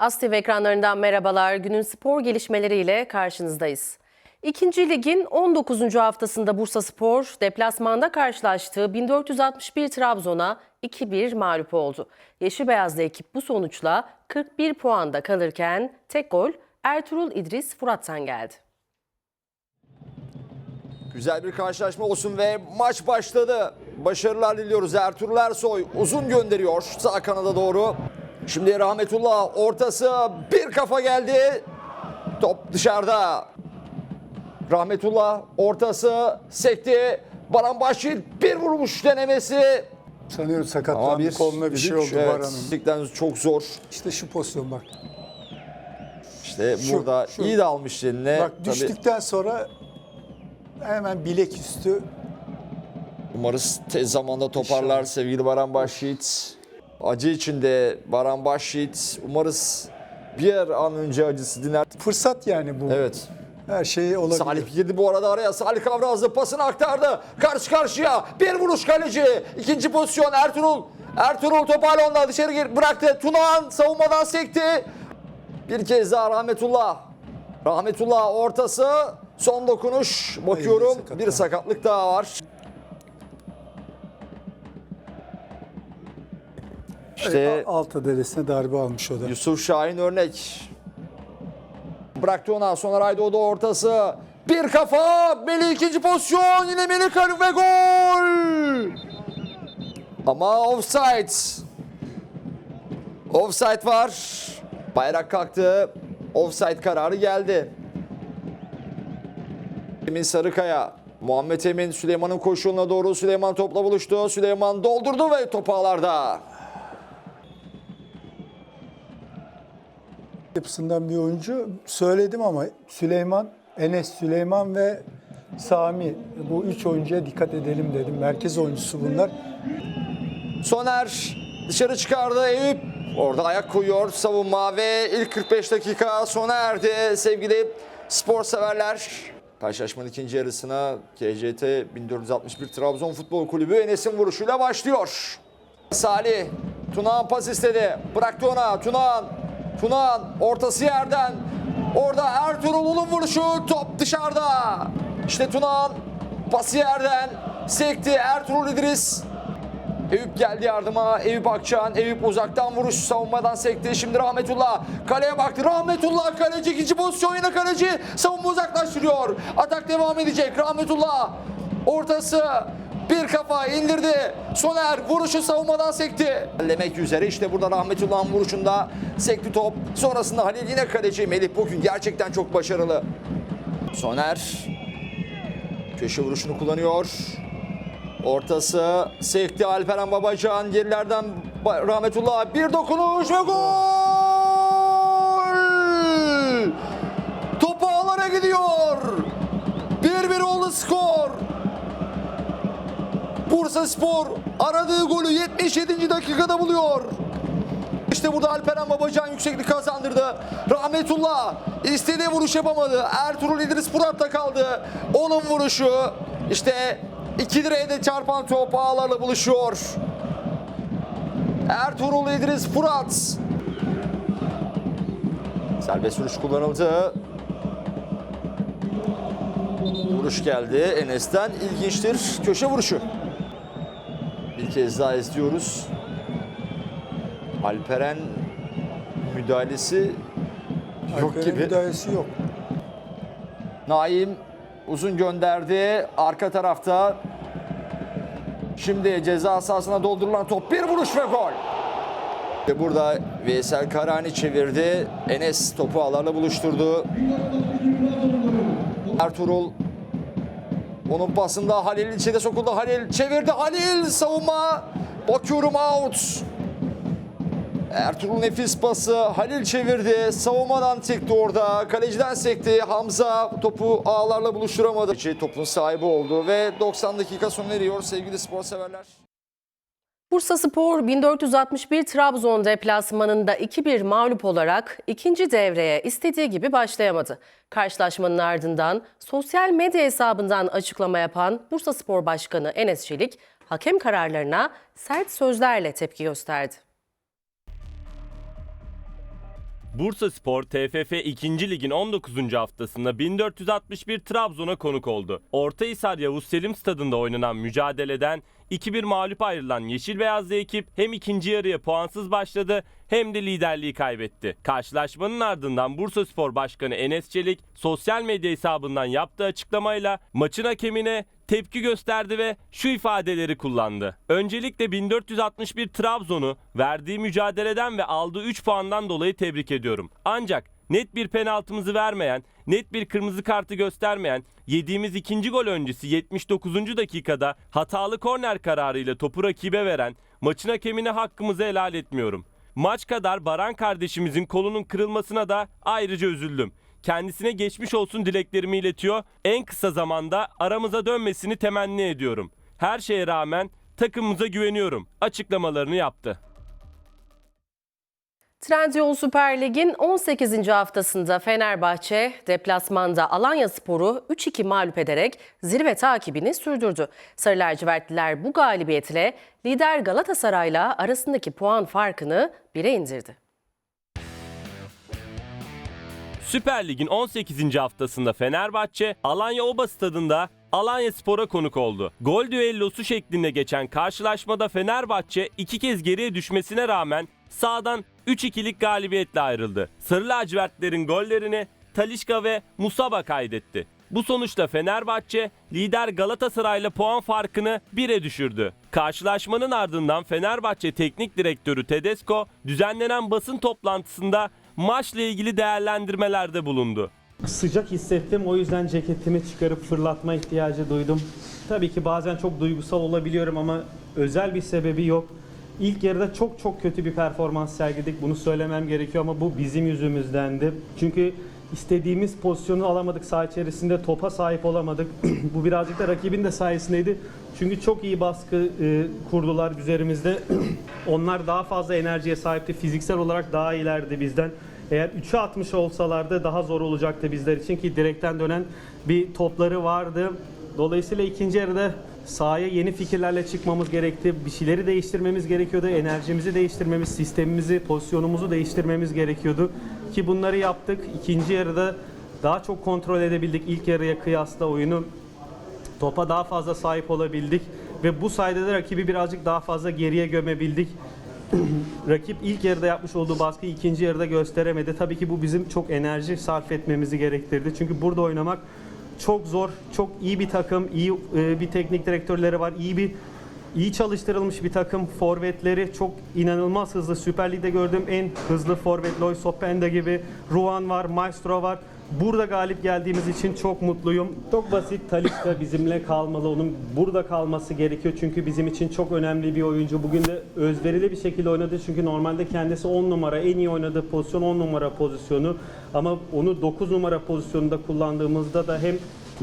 Astiv ekranlarından merhabalar. Günün spor gelişmeleriyle karşınızdayız. İkinci ligin 19. haftasında Bursa Spor deplasmanda karşılaştığı 1461 Trabzon'a 2-1 mağlup oldu. Yeşil Beyazlı ekip bu sonuçla 41 puanda kalırken tek gol Ertuğrul İdris Fırat'tan geldi. Güzel bir karşılaşma olsun ve maç başladı. Başarılar diliyoruz. Ertuğrul Ersoy uzun gönderiyor sağ kanada doğru. Şimdi Rahmetullah ortası bir kafa geldi. Top dışarıda. Rahmetullah ortası sekti. Baran Başil bir vurmuş denemesi. Sanıyorum sakatlandı bir koluna bir şey oldu evet, Baran'ın. Sikten çok zor. İşte şu pozisyon bak. İşte Şu, burada şu. iyi de almış eline. Bak Tabii düştükten sonra hemen bilek üstü Umarız tez zamanda toparlar sevgili Baran Başyiğit. Acı içinde Baran Başyiğit. Umarız bir an önce acısı diner. fırsat yani bu. Evet. Her şey olabilir. Salih girdi bu arada araya. Salih Kavrazlı pasını aktardı. Karşı karşıya. Bir vuruş kaleci. İkinci pozisyon Ertuğrul. Ertuğrul toparla ondan dışarı gir bıraktı. Tunağan savunmadan sekti. Bir kez daha Rahmetullah. Rahmetullah ortası. Son dokunuş. Bakıyorum bir sakatlık daha var. İşte Evet, alt adalesine darbe almış o da. Yusuf Şahin örnek. Bıraktı ona sonra Aydoğdu ortası. Bir kafa. Melih ikinci pozisyon. Yine Melih Karı ve gol. Ama offside. Offside var. Bayrak kalktı. Offside kararı geldi. Emin Sarıkaya. Muhammed Emin Süleyman'ın koşuğuna doğru Süleyman topla buluştu. Süleyman doldurdu ve top ağlarda. Yapısından bir oyuncu söyledim ama Süleyman, Enes Süleyman ve Sami bu üç oyuncuya dikkat edelim dedim. Merkez oyuncusu bunlar. Soner dışarı çıkardı Eyüp. Orada ayak koyuyor savunma ve ilk 45 dakika sona erdi sevgili spor severler. Karşılaşmanın ikinci yarısına KCT 1461 Trabzon Futbol Kulübü Enes'in vuruşuyla başlıyor. Salih Tunağan pas istedi. Bıraktı ona Tunağan. Tunağan ortası yerden. Orada Ertuğrul'un vuruşu top dışarıda. İşte Tunağan pası yerden sekti Ertuğrul İdris. Eyüp geldi yardıma. Eyüp Akçan. Eyüp uzaktan vuruş savunmadan sekti. Şimdi Rahmetullah kaleye baktı. Rahmetullah kaleci ikinci pozisyon yine kaleci. Savunma uzaklaştırıyor. Atak devam edecek. Rahmetullah ortası bir kafa indirdi. Soner vuruşu savunmadan sekti. Lemek üzere işte burada Rahmetullah'ın vuruşunda sekti top. Sonrasında Halil yine kaleci. Melih bugün gerçekten çok başarılı. Soner köşe vuruşunu kullanıyor. Ortası sekti Alperen Babacan gerilerden Rahmetullah bir dokunuş ve gol! Topu ağlara gidiyor. 1-1 oldu skor. Bursa Spor aradığı golü 77. dakikada buluyor. İşte burada Alperen Babacan yükseklik kazandırdı. Rahmetullah istediği vuruş yapamadı. Ertuğrul İdris Murat'ta kaldı. Onun vuruşu işte iki direğe de çarpan top ağlarla buluşuyor. Ertuğrul İdris Fırat. Serbest vuruş kullanıldı. Vuruş geldi Enes'ten. İlginçtir. Köşe vuruşu. Bir kez daha izliyoruz. Alperen müdahalesi yok gibi. müdahalesi yok. Naim uzun gönderdi. Arka tarafta şimdi ceza sahasına doldurulan top bir vuruş ve gol. Ve burada Veysel Karani çevirdi. Enes topu ağlarla buluşturdu. Ertuğrul onun pasında Halil içeri sokuldu. Halil çevirdi. Halil savunma. Bakıyorum out. Ertuğrul nefis pası. Halil çevirdi. Savunmadan sekti orada. Kaleciden sekti. Hamza topu ağlarla buluşturamadı. Topun sahibi oldu ve 90 dakika sona eriyor sevgili spor severler. Bursa Spor 1461 Trabzon deplasmanında 2-1 mağlup olarak ikinci devreye istediği gibi başlayamadı. Karşılaşmanın ardından sosyal medya hesabından açıklama yapan Bursa Spor Başkanı Enes Çelik, hakem kararlarına sert sözlerle tepki gösterdi. Bursa Spor TFF 2. Lig'in 19. haftasında 1461 Trabzon'a konuk oldu. Ortahisar Yavuz Selim Stadında oynanan mücadeleden 2-1 mağlup ayrılan Yeşil Beyazlı ekip hem ikinci yarıya puansız başladı hem de liderliği kaybetti. Karşılaşmanın ardından Bursa Spor Başkanı Enes Çelik sosyal medya hesabından yaptığı açıklamayla maçın hakemine tepki gösterdi ve şu ifadeleri kullandı. Öncelikle 1461 Trabzon'u verdiği mücadeleden ve aldığı 3 puandan dolayı tebrik ediyorum. Ancak net bir penaltımızı vermeyen, net bir kırmızı kartı göstermeyen, yediğimiz ikinci gol öncesi 79. dakikada hatalı korner kararıyla topu rakibe veren, maçın hakemine hakkımızı helal etmiyorum. Maç kadar Baran kardeşimizin kolunun kırılmasına da ayrıca üzüldüm. Kendisine geçmiş olsun dileklerimi iletiyor. En kısa zamanda aramıza dönmesini temenni ediyorum. Her şeye rağmen takımımıza güveniyorum. Açıklamalarını yaptı. Trendyol Süper Lig'in 18. haftasında Fenerbahçe deplasmanda Alanya Spor'u 3-2 mağlup ederek zirve takibini sürdürdü. Sarı lacivertliler bu galibiyetle lider Galatasaray'la arasındaki puan farkını 1'e indirdi. Süper Lig'in 18. haftasında Fenerbahçe Alanya Oba Stadında Alanya Spor'a konuk oldu. Gol düellosu şeklinde geçen karşılaşmada Fenerbahçe iki kez geriye düşmesine rağmen sağdan 3-2'lik galibiyetle ayrıldı. Sarı lacivertlerin gollerini Talişka ve Musaba kaydetti. Bu sonuçla Fenerbahçe lider Galatasaray'la puan farkını 1'e düşürdü. Karşılaşmanın ardından Fenerbahçe Teknik Direktörü Tedesco düzenlenen basın toplantısında maçla ilgili değerlendirmelerde bulundu. Sıcak hissettim o yüzden ceketimi çıkarıp fırlatma ihtiyacı duydum. Tabii ki bazen çok duygusal olabiliyorum ama özel bir sebebi yok. İlk yarıda çok çok kötü bir performans sergiledik. Bunu söylemem gerekiyor ama bu bizim yüzümüzdendi. Çünkü istediğimiz pozisyonu alamadık saha içerisinde topa sahip olamadık. bu birazcık da rakibin de sayesindeydi. Çünkü çok iyi baskı e, kurdular üzerimizde. Onlar daha fazla enerjiye sahipti. Fiziksel olarak daha iyilerdi bizden. Eğer 3'e atmış olsalardı daha zor olacaktı bizler için ki direkten dönen bir topları vardı. Dolayısıyla ikinci yarıda sahaya yeni fikirlerle çıkmamız gerekti. Bir şeyleri değiştirmemiz gerekiyordu. Enerjimizi değiştirmemiz, sistemimizi, pozisyonumuzu değiştirmemiz gerekiyordu. Ki bunları yaptık. İkinci yarıda daha çok kontrol edebildik. İlk yarıya kıyasla oyunu topa daha fazla sahip olabildik ve bu sayede de rakibi birazcık daha fazla geriye gömebildik. Rakip ilk yarıda yapmış olduğu baskıyı ikinci yarıda gösteremedi. Tabii ki bu bizim çok enerji sarf etmemizi gerektirdi. Çünkü burada oynamak çok zor. Çok iyi bir takım, iyi e, bir teknik direktörleri var, iyi bir iyi çalıştırılmış bir takım. Forvetleri çok inanılmaz hızlı. Süper Lig'de gördüğüm en hızlı forvet Lois Openda gibi. Ruan var, Maestro var. Burada galip geldiğimiz için çok mutluyum. Çok basit Talisca bizimle kalmalı. Onun burada kalması gerekiyor. Çünkü bizim için çok önemli bir oyuncu. Bugün de özverili bir şekilde oynadı. Çünkü normalde kendisi 10 numara en iyi oynadığı pozisyon 10 numara pozisyonu. Ama onu 9 numara pozisyonunda kullandığımızda da hem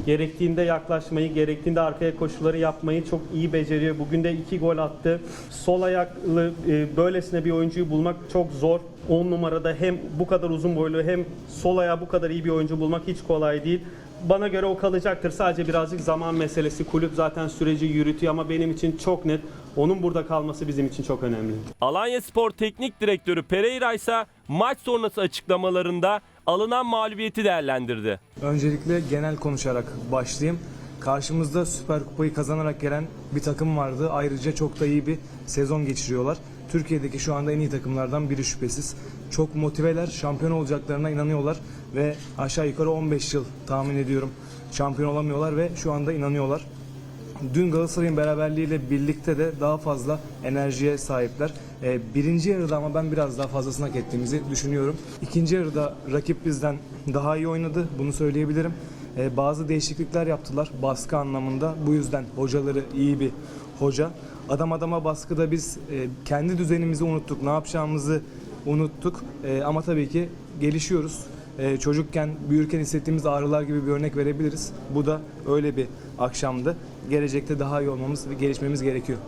gerektiğinde yaklaşmayı, gerektiğinde arkaya koşuları yapmayı çok iyi beceriyor. Bugün de iki gol attı. Sol ayaklı e, böylesine bir oyuncuyu bulmak çok zor. 10 numarada hem bu kadar uzun boylu hem sol ayağı bu kadar iyi bir oyuncu bulmak hiç kolay değil. Bana göre o kalacaktır. Sadece birazcık zaman meselesi. Kulüp zaten süreci yürütüyor ama benim için çok net. Onun burada kalması bizim için çok önemli. Alanya Spor Teknik Direktörü Pereira ise maç sonrası açıklamalarında alınan mağlubiyeti değerlendirdi. Öncelikle genel konuşarak başlayayım. Karşımızda Süper Kupayı kazanarak gelen bir takım vardı. Ayrıca çok da iyi bir sezon geçiriyorlar. Türkiye'deki şu anda en iyi takımlardan biri şüphesiz. Çok motiveler, şampiyon olacaklarına inanıyorlar ve aşağı yukarı 15 yıl tahmin ediyorum şampiyon olamıyorlar ve şu anda inanıyorlar. Dün Galatasaray'ın beraberliğiyle birlikte de daha fazla enerjiye sahipler. Ee, birinci yarıda ama ben biraz daha fazlasını hak ettiğimizi düşünüyorum. İkinci yarıda rakip bizden daha iyi oynadı. Bunu söyleyebilirim. Ee, bazı değişiklikler yaptılar baskı anlamında. Bu yüzden hocaları iyi bir hoca. Adam adama baskıda biz e, kendi düzenimizi unuttuk. Ne yapacağımızı unuttuk. E, ama tabii ki gelişiyoruz. E, çocukken, büyürken hissettiğimiz ağrılar gibi bir örnek verebiliriz. Bu da öyle bir akşamdı. Gelecekte daha iyi olmamız ve gelişmemiz gerekiyor.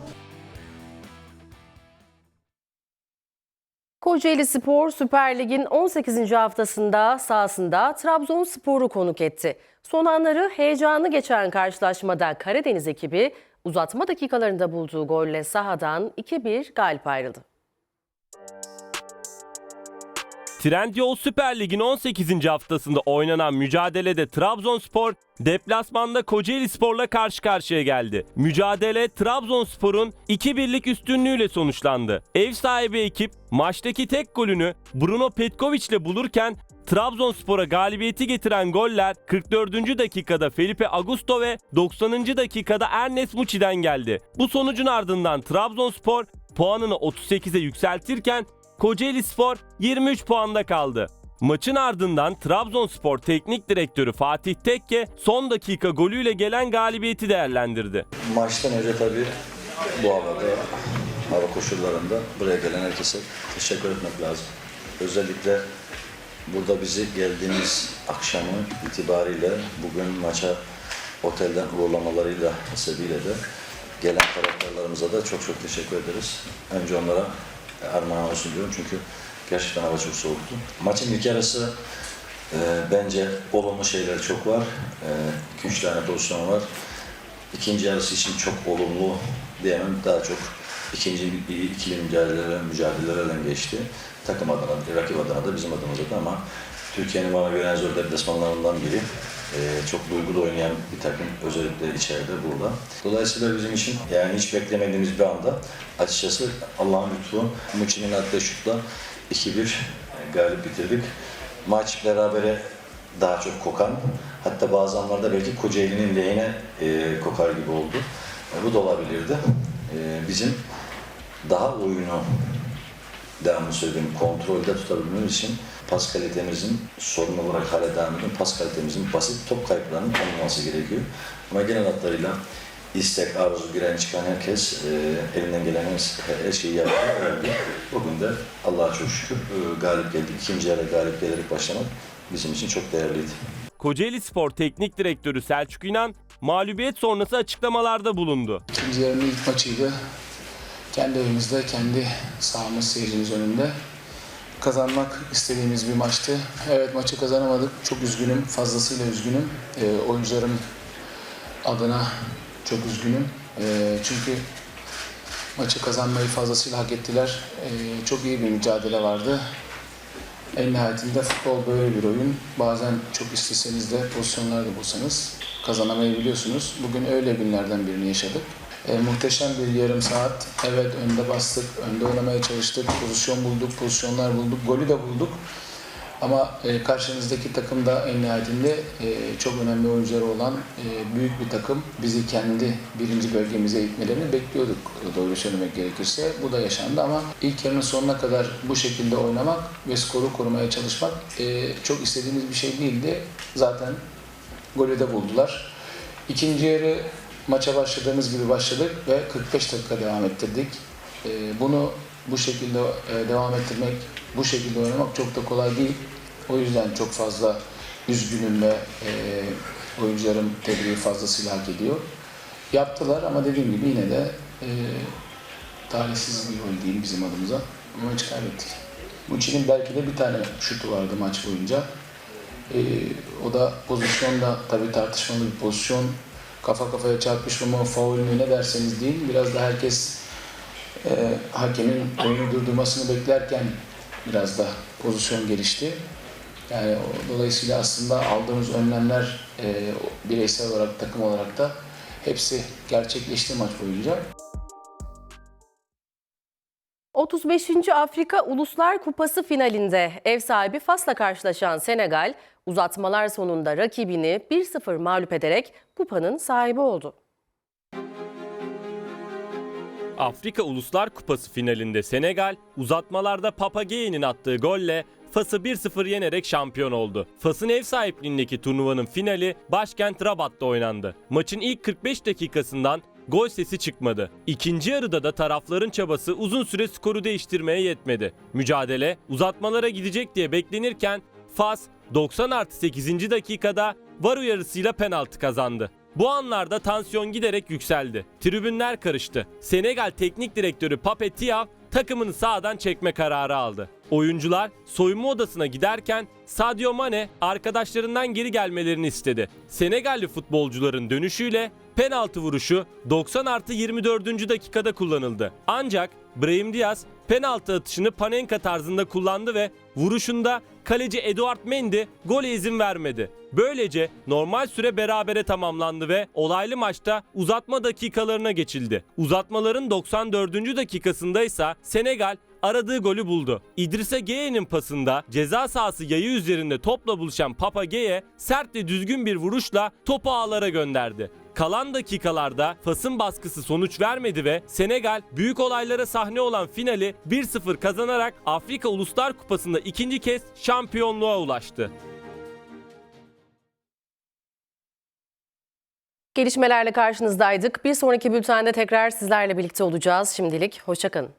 Kocaeli Spor Süper Lig'in 18. haftasında sahasında Trabzonspor'u konuk etti. Son anları heyecanlı geçen karşılaşmada Karadeniz ekibi uzatma dakikalarında bulduğu golle sahadan 2-1 galip ayrıldı. Trendyol Süper Lig'in 18. haftasında oynanan mücadelede Trabzonspor deplasmanda Kocaeli Spor'la karşı karşıya geldi. Mücadele Trabzonspor'un 2-1'lik üstünlüğüyle sonuçlandı. Ev sahibi ekip maçtaki tek golünü Bruno Petkovic ile bulurken Trabzonspor'a galibiyeti getiren goller 44. dakikada Felipe Augusto ve 90. dakikada Ernest Muçi'den geldi. Bu sonucun ardından Trabzonspor puanını 38'e yükseltirken Kocaeli Spor 23 puanda kaldı. Maçın ardından Trabzonspor Teknik Direktörü Fatih Tekke son dakika golüyle gelen galibiyeti değerlendirdi. Maçtan önce tabii bu havada, hava koşullarında buraya gelen herkese teşekkür etmek lazım. Özellikle burada bizi geldiğimiz akşamı itibariyle bugün maça otelden uğurlamalarıyla sebebiyle de gelen taraftarlarımıza da çok çok teşekkür ederiz. Önce onlara armağan olsun diyorum çünkü gerçekten hava çok soğuktu. Maçın ilk yarısı e, bence olumlu şeyler çok var. 2-3 tane pozisyon var. İkinci yarısı için çok olumlu diyemem. Daha çok ikinci ikili mücadeleler, mücadelelerle geçti. Takım adına, rakip adına da bizim adımıza da ama Türkiye'nin bana göre en zor deplasmanlarından biri. Ee, çok duygulu oynayan bir takım özellikle içeride burada. Dolayısıyla bizim için yani hiç beklemediğimiz bir anda açıkçası Allah'ın lütfu Muçi'nin attığı şutla 2-1 galip bitirdik. Maç berabere daha çok kokan, hatta bazı anlarda belki Kocaeli'nin lehine e, kokar gibi oldu. E, bu da olabilirdi. E, bizim daha oyunu devamlı söylediğim kontrolde tutabilmemiz için pas kalitemizin sorun olarak hala devam ediyor. Pas kalitemizin basit top kayıplarının olmaması gerekiyor. Ama genel hatlarıyla istek, arzu, giren çıkan herkes e, elinden gelen her, her şeyi yaptı. Bugün de Allah'a çok şükür e, galip geldik. İkinci yarı galip gelerek başlamak bizim için çok değerliydi. Kocaeli Spor Teknik Direktörü Selçuk İnan mağlubiyet sonrası açıklamalarda bulundu. İkinci yarının ilk maçıydı. Kendi evimizde, kendi sahamız seyircimiz önünde. Kazanmak istediğimiz bir maçtı. Evet maçı kazanamadık. Çok üzgünüm, fazlasıyla üzgünüm. Ee, oyuncularım adına çok üzgünüm. Ee, çünkü maçı kazanmayı fazlasıyla hak ettiler. Ee, çok iyi bir mücadele vardı. En nihayetinde futbol böyle bir oyun. Bazen çok isteseniz de pozisyonlar da bulsanız kazanamayabiliyorsunuz. Bugün öyle günlerden birini yaşadık. E, muhteşem bir yarım saat. Evet önde bastık, önde oynamaya çalıştık, pozisyon bulduk, pozisyonlar bulduk, golü de bulduk. Ama e, karşınızdaki takım da en nihayetinde e, çok önemli oyuncuları olan e, büyük bir takım. Bizi kendi birinci bölgemize itmelerini bekliyorduk doğru söylemek gerekirse. Bu da yaşandı ama ilk yarının sonuna kadar bu şekilde oynamak ve skoru korumaya çalışmak e, çok istediğimiz bir şey değildi. Zaten golü de buldular. İkinci yarı maça başladığımız gibi başladık ve 45 dakika devam ettirdik. Ee, bunu bu şekilde e, devam ettirmek, bu şekilde oynamak çok da kolay değil. O yüzden çok fazla üzgünüm ve e, oyuncularım tebriği fazlasıyla hak ediyor. Yaptılar ama dediğim gibi yine de e, talihsiz bir gol değil bizim adımıza. Maçı kaybettik. Muçi'nin belki de bir tane şutu vardı maç boyunca. Ee, o da pozisyonda tabii tartışmalı bir pozisyon. Kafa kafaya çarpışma mı, faul mü ne derseniz deyin. Biraz da herkes e, hakemin oyunu durdurmasını beklerken biraz da pozisyon gelişti. Yani dolayısıyla aslında aldığımız önlemler e, bireysel olarak, takım olarak da hepsi gerçekleşti maç boyunca. 35. Afrika Uluslar Kupası finalinde ev sahibi Fas'la karşılaşan Senegal, uzatmalar sonunda rakibini 1-0 mağlup ederek kupanın sahibi oldu. Afrika Uluslar Kupası finalinde Senegal uzatmalarda Papageye'nin attığı golle Fas'ı 1-0 yenerek şampiyon oldu. Fas'ın ev sahipliğindeki turnuvanın finali başkent Rabat'ta oynandı. Maçın ilk 45 dakikasından gol sesi çıkmadı. İkinci yarıda da tarafların çabası uzun süre skoru değiştirmeye yetmedi. Mücadele uzatmalara gidecek diye beklenirken Fas 90 artı 8. dakikada var uyarısıyla penaltı kazandı. Bu anlarda tansiyon giderek yükseldi. Tribünler karıştı. Senegal Teknik Direktörü Pape Thiaw takımını sağdan çekme kararı aldı. Oyuncular soyunma odasına giderken Sadio Mane arkadaşlarından geri gelmelerini istedi. Senegalli futbolcuların dönüşüyle penaltı vuruşu 90 artı 24. dakikada kullanıldı. Ancak Brahim Diaz penaltı atışını Panenka tarzında kullandı ve vuruşunda kaleci Eduard Mendy gole izin vermedi. Böylece normal süre berabere tamamlandı ve olaylı maçta uzatma dakikalarına geçildi. Uzatmaların 94. dakikasında ise Senegal aradığı golü buldu. İdrissa Gueye'nin pasında ceza sahası yayı üzerinde topla buluşan Papa Gueye sert ve düzgün bir vuruşla topu ağlara gönderdi. Kalan dakikalarda Fas'ın baskısı sonuç vermedi ve Senegal büyük olaylara sahne olan finali 1-0 kazanarak Afrika Uluslar Kupası'nda ikinci kez şampiyonluğa ulaştı. Gelişmelerle karşınızdaydık. Bir sonraki bültende tekrar sizlerle birlikte olacağız. Şimdilik hoşçakalın.